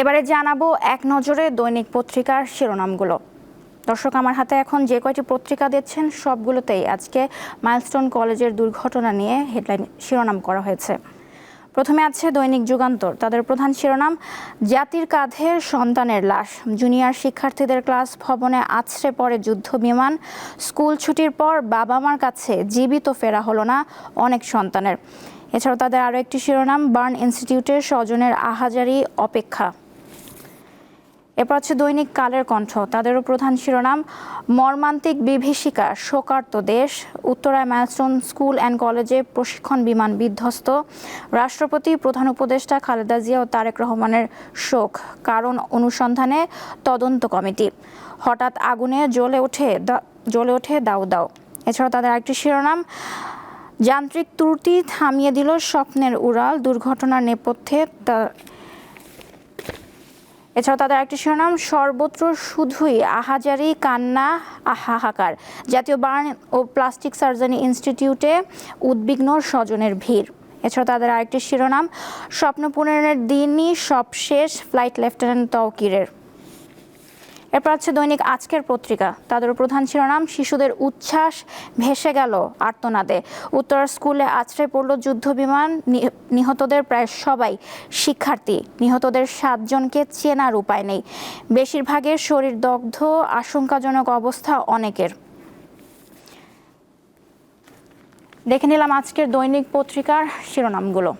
এবারে জানাব এক নজরে দৈনিক পত্রিকার শিরোনামগুলো। দর্শক, আমার হাতে এখন যে কয়টি পত্রিকা দিচ্ছেন সবগুলোতেই আজকে মাইলস্টোন কলেজের দুর্ঘটনা নিয়ে হেডলাইন শিরোনাম করা হয়েছে। প্রথমে আছে দৈনিক যুগান্তর। তাদের প্রধান শিরোনাম, জাতির কাঁধের সন্তানের লাশ। জুনিয়র শিক্ষার্থীদের ক্লাস ভবনে আছড়ে পড়ে যুদ্ধ বিমান। স্কুল ছুটির পর বাবা মার কাছে জীবিত ফেরা হলো না অনেক সন্তানের। এছাড়াও তাদের আরও একটি শিরোনাম, বার্ন ইনস্টিটিউটের স্বজনের আহাজারি অপেক্ষা। এরপর হচ্ছে দৈনিক কালের কণ্ঠ। তাদেরও প্রধান শিরোনাম, মর্মান্তিক বিভীষিকা, শোকার্ত দেশ, উত্তরায় মাইলস্টোন স্কুল অ্যান্ড কলেজে প্রশিক্ষণ বিমান বিধ্বস্ত, রাষ্ট্রপতি প্রধান উপদেষ্টা খালেদা জিয়া ও তারেক রহমানের শোক, কারণ অনুসন্ধানে তদন্ত কমিটি। হঠাৎ আগুনে জ্বলে ওঠে জ্বলে ওঠে দাউ দাউ। এছাড়াও তাদের আরেকটি শিরোনাম, যান্ত্রিক ত্রুটি থামিয়ে দিল স্বপ্নের উড়াল, দুর্ঘটনার নেপথ্যে তা এছাড়াও তাদের একটি শিরোনাম, সর্বত্র শুধুই আহাজারি, কান্না, আহাহাকার। জাতীয় বার্ন ও প্লাস্টিক সার্জারি ইনস্টিটিউটে উদ্বিগ্ন স্বজনের ভিড়। এছাড়া তাদের আরেকটি শিরোনাম স্বপ্ন পূরণের দিনই সবশেষ ফ্লাইট লেফটেন্যান্ট তৌকিরের এরপর আছে দৈনিক আজকের পত্রিকা। তাদের প্রধান শিরোনাম, শিশুদের উচ্ছ্বাস ভেসে গেল আর্তনাদে। উত্তরা, স্কুলে আছড়ে পড়ল যুদ্ধ বিমান নি- নিহতদের প্রায় সবাই শিক্ষার্থী। নিহতদের সাতজনকে চেনার উপায় নেই। বেশিরভাগের শরীর দগ্ধ, আশঙ্কাজনক অবস্থা অনেকের। দেখে নিলাম আজকের দৈনিক পত্রিকার শিরোনামগুলো।